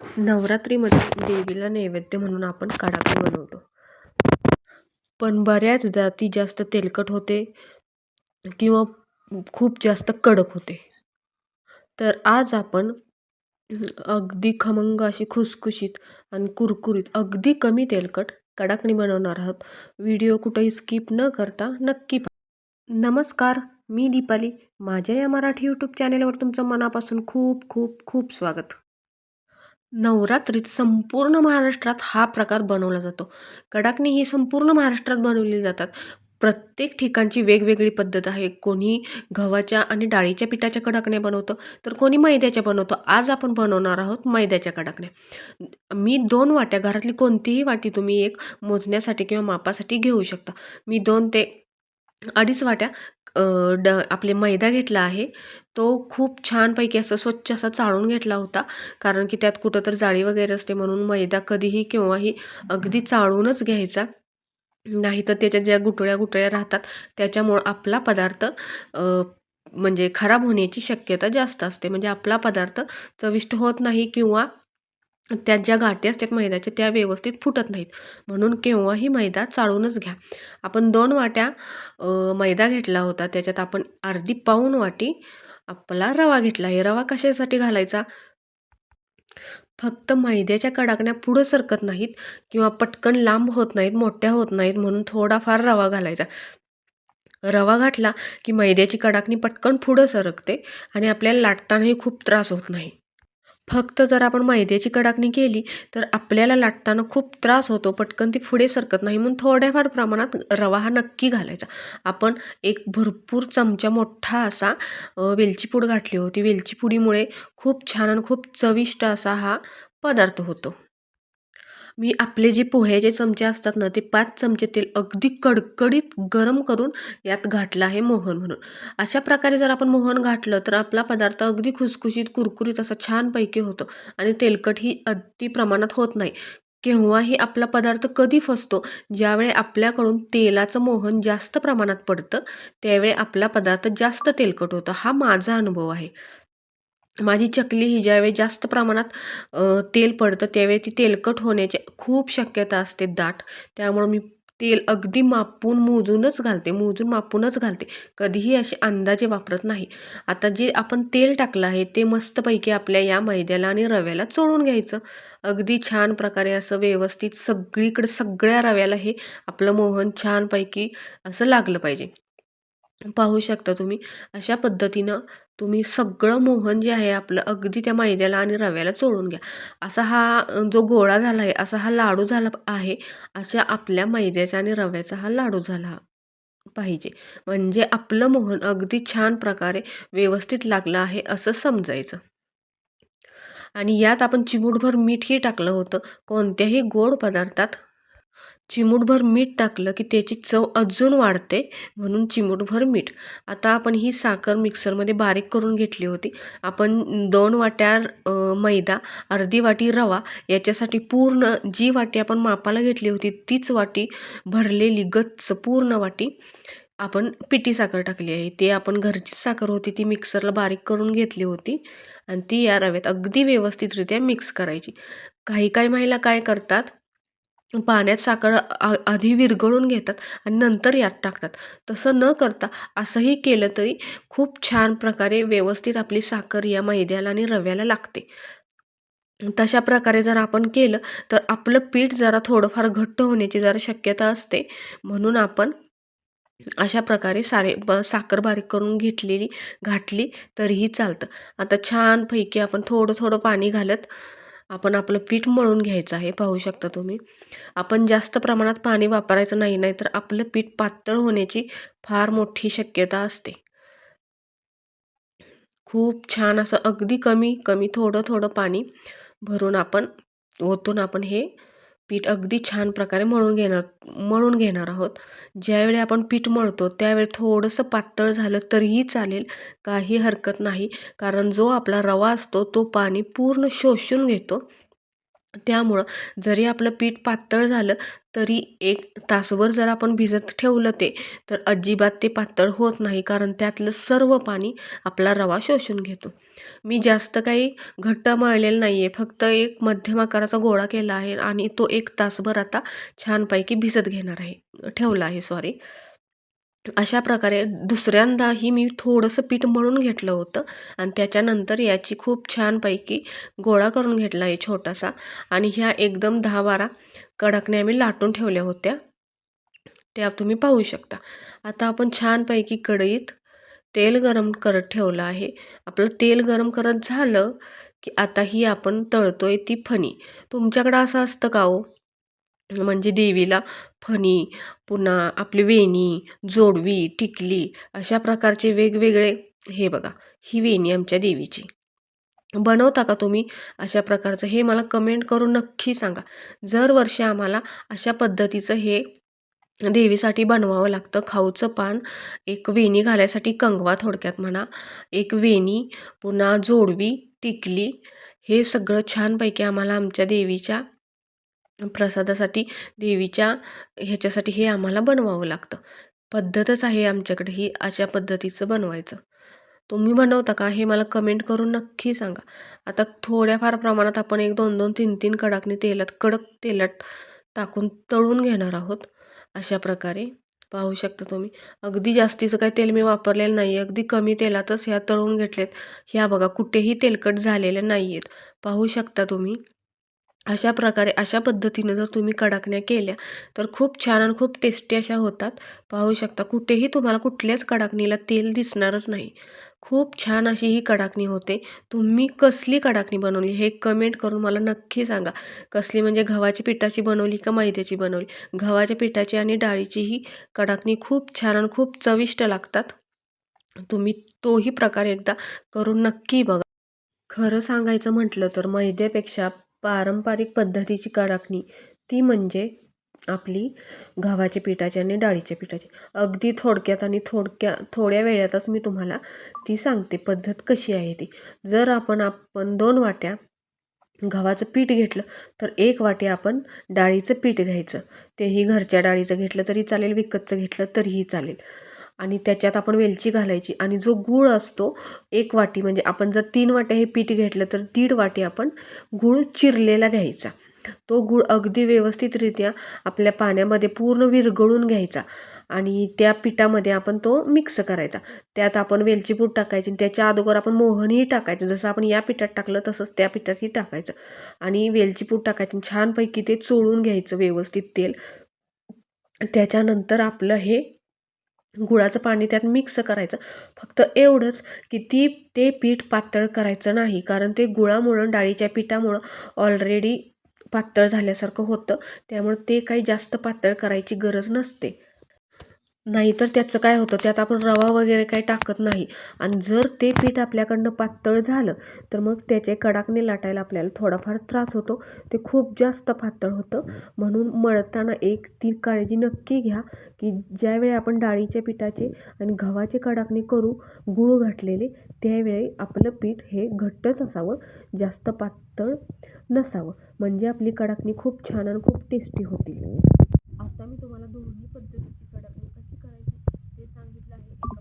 नवरात्रीमध्ये देवीला नैवेद्य म्हणून आपण कडाकणी बनवतो. पण बऱ्याचदा ती जास्त तेलकट होते किंवा खूप जास्त कडक होते. तर आज आपण अगदी खमंग अशी खुसखुशीत आणि कुरकुरीत अगदी कमी तेलकट कडाकणी बनवणार आहोत. व्हिडिओ कुठेही स्किप न करता नक्की नमस्कार मी दीपाली. माझ्या या मराठी यूट्यूब चॅनेलवर तुमचं मनापासून खूप खूप खूप स्वागत. नवरात्रीत संपूर्ण महाराष्ट्रात हा प्रकार बनवला जातो. कडाकणी ही संपूर्ण महाराष्ट्रात बनवली जातात. प्रत्येक ठिकाणची वेगवेगळी पद्धत आहे. कोणी गव्हाच्या आणि डाळीच्या पिठाच्या कडाकण्या बनवतं तर कोणी मैद्याच्या बनवतो. आज आपण बनवणार आहोत मैद्याच्या कडाकण्या. मी दोन वाट्या घरातली कोणतीही वाटी तुम्ही एक मोजण्यासाठी किंवा मापासाठी घेऊ शकता. मी दोन ते अडीच वाट्या ड आपले मैदा घेतला आहे तो खूप छानपैकी असं स्वच्छ असा चाळून घेतला होता. कारण की त्यात कुठं तर जाळी वगैरे असते म्हणून मैदा कधीही केव्हाही अगदी चाळूनच घ्यायचा. नाही तर त्याच्या ज्या गुटळ्या गुटळ्या राहतात त्याच्यामुळं आपला पदार्थ म्हणजे खराब होण्याची शक्यता जास्त असते. म्हणजे आपला पदार्थ चविष्ट होत नाही किंवा त्यात ज्या गाठी असतात मैद्याच्या त्या व्यवस्थित फुटत नाहीत. म्हणून केव्हाही मैदा चाळूनच घ्या. आपण दोन वाट्या मैदा घेतला होता. त्याच्यात आपण अर्धी पाऊन वाटी आपला रवा घेतला. आहे रवा कशासाठी घालायचा? फक्त मैद्याच्या कडाकण्या पुढं सरकत नाहीत किंवा पटकन लांब होत नाहीत मोठ्या होत नाहीत म्हणून थोडाफार रवा घालायचा. रवा घातला की मैद्याची कडाकणी पटकन पुढं सरकते आणि आपल्याला लाटतानाही खूप त्रास होत नाही. फक्त जर आपण मैद्याची कडाकणी केली तर आपल्याला लाटताना खूप त्रास होतो. पटकन ती पुढे सरकत नाही. म्हणून थोड्याफार प्रमाणात रवा हा नक्की घालायचा. आपण एक भरपूर चमचा मोठा असा वेलची पूड घातली होती. वेलची पुडीमुळे खूप छान आणि खूप चविष्ट असा हा पदार्थ होतो. मी आपले जे पोह्याचे चमचे असतात ना ते पाच चमचे तेल अगदी कडकडीत गरम करून यात घातलं आहे मोहन म्हणून. अशा प्रकारे जर आपण मोहन घातलं तर आपला पदार्थ अगदी खुसखुशीत कुरकुरीत असा छानपैकी होतो आणि तेलकटही अति प्रमाणात होत नाही. केव्हाही आपला पदार्थ कधी फसतो ज्यावेळी आपल्याकडून तेलाचं मोहन जास्त प्रमाणात पडतं त्यावेळी आपला पदार्थ जास्त तेलकट होतो. हा माझा अनुभव आहे. माझी चकली ही ज्यावेळी जास्त प्रमाणात तेल पडतं त्यावेळी ती तेलकट होण्याची खूप शक्यता असते दाट. त्यामुळं मी तेल अगदी मापून मोजूनच घालते मोजून मापूनच घालते. कधीही असे अंदाजे वापरत नाही. आता जे आपण तेल टाकलं आहे ते मस्तपैकी आपल्या या मैद्याला आणि रव्याला चोळून घ्यायचं. अगदी छान प्रकारे असं व्यवस्थित सगळीकडे सगळ्या रव्याला हे आपलं मोहन छानपैकी असं लागलं पाहिजे. पाहू शकता तुम्ही अशा पद्धतीनं तुम्ही सगळं मोहन जे आहे आपलं अगदी त्या मैद्याला आणि रव्याला चोळून घ्या. असा हा जो गोळा झाला आहे असा हा लाडू झाला आहे अशा आपल्या मैद्याचा आणि रव्याचा हा लाडू झाला पाहिजे. म्हणजे आपलं मोहन अगदी छान प्रकारे व्यवस्थित लागलं आहे असं समजायचं. आणि यात आपण चिमूटभर मीठही टाकलं होतं. कोणत्याही गोड पदार्थात चिमूटभर मीठ टाकलं की त्याची चव अजून वाढते म्हणून चिमूटभर मीठ. आता आपण ही साखर मिक्सरमध्ये बारीक करून घेतली होती. आपण दोन वाट्या मैदा अर्धी वाटी रवा याच्यासाठी पूर्ण जी वाटी आपण मापाला घेतली होती तीच वाटी भरलेली गच्च पूर्ण वाटी आपण पिठी साखर टाकली आहे. ते आपण घरचीच साखर होती ती मिक्सरला बारीक करून घेतली होती आणि ती या रव्यात अगदी व्यवस्थितरित्या मिक्स करायची. काही काही महिला काय करतात पाण्यात साखर आधी विरघळून घेतात आणि नंतर यात टाकतात. तसं न करता असंही केलं तरी खूप छान प्रकारे व्यवस्थित आपली साखर या मैद्याला आणि रव्याला लागते. तशा प्रकारे जर आपण केलं तर आपलं पीठ जरा थोडंफार घट्ट होण्याची जरा शक्यता असते. म्हणून आपण अशा प्रकारे सारे ब साखर बारीक करून घेतलेली घातली तरीही चालतं. आता छानपैकी आपण थोडं थोडं पाणी घालत आपण आपलं पीठ मळून घ्यायचं आहे पाहू शकता तुम्ही. आपण जास्त प्रमाणात पाणी वापरायचं नाही नाही तर आपलं पीठ पातळ होण्याची फार मोठी शक्यता असते. खूप छान असं अगदी कमी कमी थोडं थोडं पाणी भरून आपण ओतून आपण हे पीठ अगदी छान प्रकारे मळून घेणार मळून घेणार आहोत. ज्यावेळी आपण पीठ मळतो त्यावेळी थोडंसं पातळ झालं तरीही चालेल काही हरकत नाही. कारण जो आपला रवा असतो तो पाणी पूर्ण शोषून घेतो. त्यामुळं जरी आपलं पीठ पातळ झालं तरी एक तासभर जर आपण भिजत ठेवलं ते तर अजिबात ते पातळ होत नाही कारण त्यातलं सर्व पाणी आपला रवा शोषून घेतो. मी जास्त काही घट्ट मळलेलं नाही आहे फक्त एक मध्यम आकाराचा गोळा केला आहे आणि तो एक तासभर आता छानपैकी भिजत घेणार आहे ठेवला आहे सॉरी अशा प्रकारे दुसऱ्यांदाही मी थोडंसं पीठ मळून घेतलं होतं आणि त्याच्यानंतर याची खूप छानपैकी गोळा करून घेतला आहे छोटासा. आणि ह्या एकदम दहा बारा कडकने आम्ही लाटून ठेवल्या होत्या. त्या तुम्ही पाहू शकता. आता आपण छानपैकी कढईत तेल गरम करत ठेवलं आहे. आपलं तेल गरम करत झालं की आता ही आपण तळतोय ती फणी. तुमच्याकडं असं असतं का हो? म्हणजे देवीला फणी पुन्हा आपली वेणी जोडवी टिकली अशा प्रकारचे वेगवेगळे हे बघा ही वेणी आमच्या देवीची. बनवता का तुम्ही अशा प्रकारचं हे मला कमेंट करून नक्की सांगा. जर वर्षी आम्हाला अशा पद्धतीचं हे देवीसाठी बनवावं लागतं. खाऊचं पान एक वेणी घालायसाठी कंगवा थोडक्यात म्हणा एक वेणी पुन्हा जोडवी टिकली हे सगळं छानपैकी आम्हाला आमच्या देवीच्या प्रसादासाठी देवीच्या ह्याच्यासाठी हे आम्हाला बनवावं लागतं. पद्धतच आहे आमच्याकडे ही अशा पद्धतीचं बनवायचं. तुम्ही बनवता का हे मला कमेंट करून नक्की सांगा. आता थोड्याफार प्रमाणात आपण एक दोन दोन तीन तीन कडाकणी तेलात कडक तेलात टाकून तळून घेणार आहोत अशा प्रकारे. पाहू शकता तुम्ही. अगदी जास्तीचं काही तेल मी वापरलेलं नाही आहे अगदी कमी तेलातच ह्या तळून घेतलेत. ह्या बघा कुठेही तेलकट झालेल्या नाही आहेत पाहू शकता तुम्ही. अशा प्रकारे अशा पद्धतीनं जर तुम्ही कडाकण्या केल्या तर खूप छान आणि खूप टेस्टी अशा होतात. पाहू शकता कुठेही तुम्हाला कुठल्याच कडाकणीला तेल दिसणारच नाही. खूप छान अशी ही कडाकणी होते. तुम्ही कसली कडाकणी बनवली हे कमेंट करून मला नक्की सांगा. कसली म्हणजे गव्हाची पिठाची बनवली का मैद्याची बनवली? गव्हाच्या पिठाची आणि डाळीची ही कडाकणी खूप छान आणि खूप चविष्ट लागतात. तुम्ही तोही प्रकार एकदा करून नक्की बघा. खरं सांगायचं म्हटलं तर मैद्यापेक्षा पारंपरिक पद्धतीची कडाकणी. ती म्हणजे आपली गव्हाच्या पिठाची आणि डाळीच्या पिठाची. अगदी थोडक्यात आणि थोडक्या थोड्या वेळातच मी तुम्हाला ती सांगते. पद्धत कशी आहे ती? जर आपण आपण दोन वाट्या गव्हाचं पीठ घेतलं तर एक वाटी आपण डाळीचं पीठ घ्यायचं. तेही घरच्या डाळीचं घेतलं तरी चालेल विकतचं घेतलं तरीही चालेल. आणि त्याच्यात आपण वेलची घालायची. आणि जो गूळ असतो एक वाटी म्हणजे आपण जर तीन वाट्या हे पीठ घेतलं तर दीड वाटी आपण गूळ चिरलेला घ्यायचा. तो गूळ अगदी व्यवस्थितरित्या आपल्या पाण्यामध्ये पूर्ण विरघळून घ्यायचा. आणि त्या पिठामध्ये आपण तो मिक्स करायचा. त्यात आपण वेलची पूड टाकायची त्याच्या अगोदर आपण मोहनही टाकायचं. जसं आपण या पिठात टाकलं तसंच त्या पिठातही टाकायचं. आणि वेलची पूड टाकायची छानपैकी ते चोळून घ्यायचं व्यवस्थित तेल. त्याच्यानंतर आपलं हे गुळाचं पाणी त्यात मिक्स करायचं. फक्त एवढंच की ती ते पीठ पातळ करायचं नाही. कारण ते गुळामुळं डाळीच्या पिठामुळं ऑलरेडी पातळ झाल्यासारखं होतं. त्यामुळे ते काही जास्त पातळ करायची गरज नसते. नाहीतर त्याचं काय होतं त्यात आपण रवा वगैरे काही टाकत नाही. आणि जर ते पीठ आपल्याकडनं पातळ झालं तर मग त्याचे कडाकणे लाटायला आपल्याला थोडाफार त्रास होतो. ते खूप जास्त पातळ होतं. म्हणून मळताना एक ती काळजी नक्की घ्या की ज्यावेळी आपण डाळीच्या पिठाचे आणि गव्हाचे कडाकणे करू गूळ घातलेले त्यावेळी आपलं पीठ हे घट्टच असावं जास्त पातळ नसावं. म्हणजे आपली कडाकणी खूप छान आणि खूप टेस्टी होतील. आता मी तुम्हाला दोन्ही पद्धतीची कडाकणी ते सांगितलं आहे.